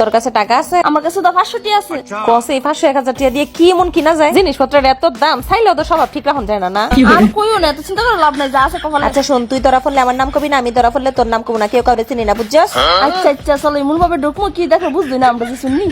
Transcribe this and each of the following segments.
তোর কাছে টাকা আছে? আমার কাছে তো পাঁচশো টি আছে কসে এই পাঁচশো এক হাজার টাকা দিয়ে কি এমন কিনা যায়? জিনিসপত্রের এত দাম চাইলেও তো স্বভাব ঠিক রাখুন যায় না না? আর কইও না এত চিন্তা করে লাভ নাই যা আছে কপালে। আচ্ছা শোন তুই তোরা ফলে আমার নাম কবি না আমি তোরা ফলে তোর নাম কবি না কেউ কাউরে চিনি না বুঝছস? আচ্ছা আচ্ছা চলো এমন ভাবে ঢুকবো কি দেখো বুঝলি না আমরা যে শুনি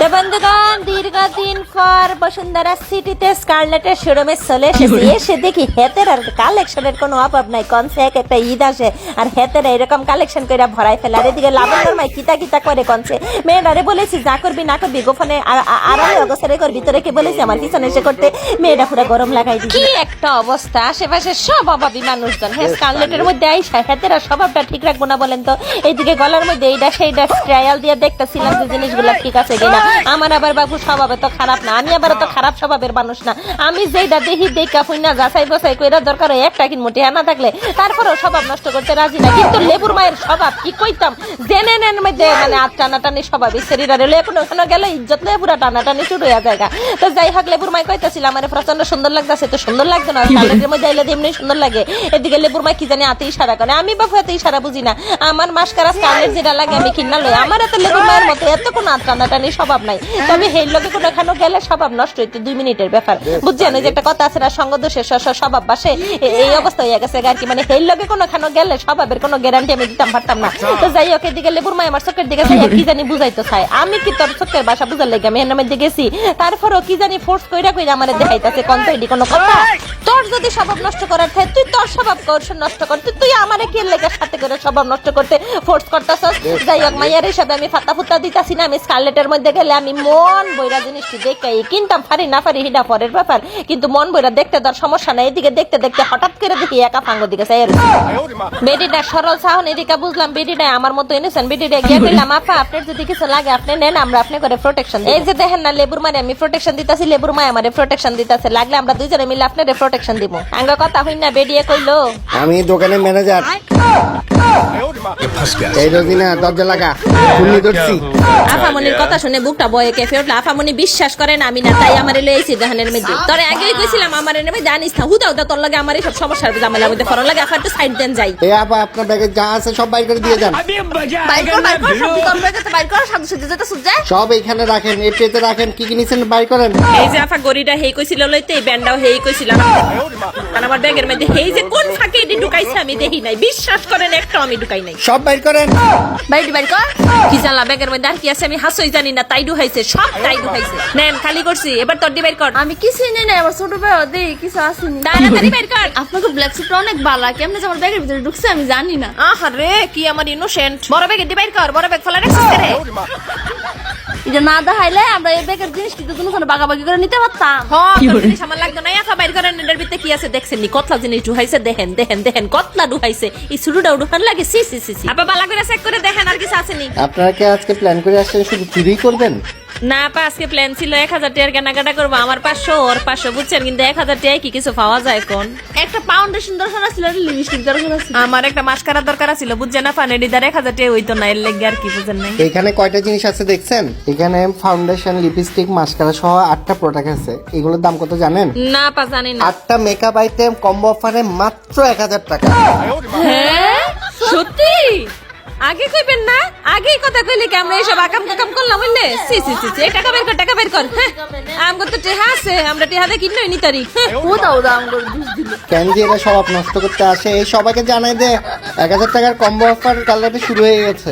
তো বন্ধুগণ দীর্ঘদিন পর বসুন্ধরা সিটিতে স্কারলেটের শোরুমে চলে এসেছি। এসে দেখি হেতের আর কালেকশনের কোনো অভাব নাই। কনসে একটা ঈদ আসে আর হেতের এরকম কালেকশন করে ভরাই ফেলে। আর এদিকে লাবণ্যর মাই কিতা কিতা করে কনসে। মেয়েটারে বলেছি যা করবি না করবি গোপনে আর- আর- আড়াই অগস্টের করবি তোরে কি বলেছি? আমার পিছনে এসে করতে। মেয়েটা পুরো গরম লাগাই দিই কি একটা অবস্থা আশেপাশে সব অভাবী মানুষজন। হ্যাঁ স্কারলেটের মধ্যে আইসা হেতের স্বভাবটা ঠিক রাখব না বলেন তো। এইদিকে গলার মধ্যে এইটা সেইটা ট্রায়াল দিয়ে দেখতেছিলাম যে জিনিসগুলো ঠিক আছে কিনা। আমার আবার বাবু স্বভাবে তো খারাপ না আমি আবার তো খারাপ স্বভাবের মানুষ না। আমি যেটা দেখি দেখা ফুইনা যাচাই বসাই কইরা দরকার হয় একটা কিন মোটে না থাকলে। তারপরেও স্বভাব নষ্ট করতে রাজি না কিন্তু লেবুর মায়ের স্বভাব কি কইতাম? জেনে নেন মধ্যে মানে আর টানাটানি স্বভাব শরীরে লেবুর ওখানে গেলে ইজ্জত লেবুরা টানাটানি শুরু হয়ে জায়গা তো যাই হোক লেবুর মাই কইতাছিল আমার প্রচণ্ড সুন্দর লাগতেছে তো সুন্দর লাগতো না? কালের মধ্যে আইলে এমনি সুন্দর লাগে। এদিকে লেবুর মাই কি জানি হাতে ইশারা করে আমি বাবু হাতে ইশারা বুঝি না। আমার মাস্কারা স্কালের যেটা লাগে আমি কিনা লই। আমার এত লেবুর মায়ের মতো এত কোনো টানাটানি স্বভাব নাই। তবে হেই লোকে কোনো খানো গেলে স্বভাব নষ্ট হইতে দুই মিনিটের ব্যাপার। বুঝছেন? ওই যে একটা কথা আছে না সঙ্গ দোষে স্বভাব বাসে এই অবস্থা হয়ে গেছে আর কি। মানে হেই লোকে কোনো খানো গেলে স্বভাবের কোনো গ্যারান্টি আমি দিতাম পারতাম না। তো যাই হোক এদিকে লেবুর মাই আমার চোখের দিকে কি জানি বুঝাইতো চাই। আমি কি তোর চোখের বাসা বুঝার লাগে আমি এর মধ্যে গেছি? তারপরও কি জানি ফোর্স কইরা কইরা আমার দেখাইতাছে কোন তো কোনো কথা? তোর যদি স্বভাব নষ্ট করার থাকে তোর স্বভাব কর নষ্ট কর। তুই- আমারে কি লেগে সাথে করে স্বভাব নষ্ট করতে ফোর্স করতেছস? যাই হোক মাইয়ার হিসাবে আমি ফাতা ফুতা দিতাছি না আমি স্কারলেটের মধ্যে গেলে আমি মন বইরা জিনিসটি দেখে কিনতাম পারি না পারি হিডা পরের ব্যাপার। কিন্তু মন বইরা দেখতে তোর সমস্যা নাই এদিকে দেখতে দেখতে হঠাৎ করে দেখি একা ফাঙ্গ দিকে চাই বেডিটা সরল সাহন এদিকে বুঝলাম বেডিটা আমার মতো এনেছেন বেডিটা গিয়ে কইলাম আপা আপনার যদি কিছু লাগে আপনি নেন আমরা আপনি করে প্রোটেকশন এই যে দেখেন না লেবুর মানে আমি প্রোটেকশন দিতাছি লেবুর মায় আমারে প্রোটেকশন দিতাছে লাগলে আমরা দুইজনে মিলে আপনারে প্রোটেকশন দিব। আঙ্গ কথা হই না বেডিয়ে কইলো? আমি দোকানের ম্যানেজার। এই রোজিনা দরজা লাগা। শুনি ধরছি। আফামনির কথা শুনে বুকটা বয়ে কেঁপে উঠল। আফামনি বিশ্বাস করে আমি না তাই আমার এলো এই সিদ্ধানের মধ্যে তোরে আগেই কইছিলাম আমার এনে জানিস না। হুদা হুদা তোর লাগে আমার এই সব সমস্যার জামেলার মধ্যে ফরন লাগে আফা একটু সাইড দেন যাই। এ আপা আপনার ব্যাগে যা আছে সব বাইর করে দিয়ে যান। বাইর কর বাইর কর সব কম বাইর কর সাথে সাথে যেতে সুজে সব এখানে রাখেন এই ট্রেতে রাখেন কি কি নিছেন বাইর করেন। এই যে আফা গড়িটা হেই কইছিল লইতে এই ব্যান্ডাও হেই কইছিলাম। আর আমার ব্যাগের মধ্যে হেই যে কোন ফাঁকে এটি ঢুকাইছে আমি দেখি নাই। বিশ্বাস করেন একটা আমি ঢুকাই নাই। সব বাইর করেন। বাইর বাইর কর। কি জানলা ব্যাগের মধ্যে আর কি আছে আমি হাসই জানি না তাই ঢুকাইছে সব তাই ঢুকাইছে। নেন খালি করছি এবার তোর ডিবাইর কর। আমি কিছুই নেই না আমার ছোট ভাই দেই কিছু আসেনি তাড়াতাড়ি বের কর। আপনাকে ব্ল্যাক সুটটা অনেক বালা কেমনে যে আমার ব্যাগের ভিতরে ঢুকছে আমি জানি না। আহারে কি আমার ইনোসেন্ট বড় ব্যাগে ডিবাইর কর বড় ব্যাগ ফেলা রাখছিস রে এটা না দেখাইলে আমরা এই ব্যাগের জিনিস কিন্তু কোনো কোনো বাগাবাগি করে নিতে পারতাম। হ্যাঁ জিনিস আমার লাগতো না। একা বাইর করেন এটার ভিতরে কি আছে দেখছেন নি কতলা জিনিস ঢুকাইছে দেখেন দেখেন দেখেন কতলা ঢুকাইছে। এই শুরুটা ঢুকান লাগে সি সি সি সি। আপা বালা করে চেক করে দেখেন আর কিছু আছে নি। আপনারা কি আজকে প্ল্যান করে আসছেন শুধু চুরি করবেন? না আপা আজকে প্ল্যান ছিল এক হাজার টাকার কেনাকাটা করব আমার পাঁচশো ওর পাঁচশো বুঝছেন? কিন্তু এক হাজার টাকায় কি কিছু পাওয়া যায় কোন একটা ফাউন্ডেশন দরকার ছিল লিপস্টিক দরকার ছিল আমার একটা মাস মাস্কারা দরকার ছিল বুঝছেন? না ফানেডিদার এক হাজার টাকা হইতো না এর লেগে আর কি বুঝেন নাই? এখানে কয়টা জিনিস আছে দেখছেন? এখানে ফাউন্ডেশন লিপস্টিক মাস্কারা সহ আটটা প্রোডাক্ট আছে। এগুলোর দাম কত জানেন? না আপা জানি না। আটটা মেকআপ আইটেম কম্বো অফারে মাত্র এক হাজার টাকা। হ্যাঁ? সত্যি? আগে কইবেন না? আগেই কথা কইলে কি আমরা এসব আকাম কাকাম করলাম হইলে? সি সি সি এই টাকা বের কর টাকা বের কর হ্যাঁ? আমগো তো টেহা আছে আমরা টেহা দিয়ে কিনই নি তারি ও দাও দাও আমার দুষ দিল। কেন যে এরা সব নষ্ট করতে আসে? এই সবাইকে জানাই দে এক হাজার টাকার কম্বো অফার কালকে শুরু হয়ে গেছে।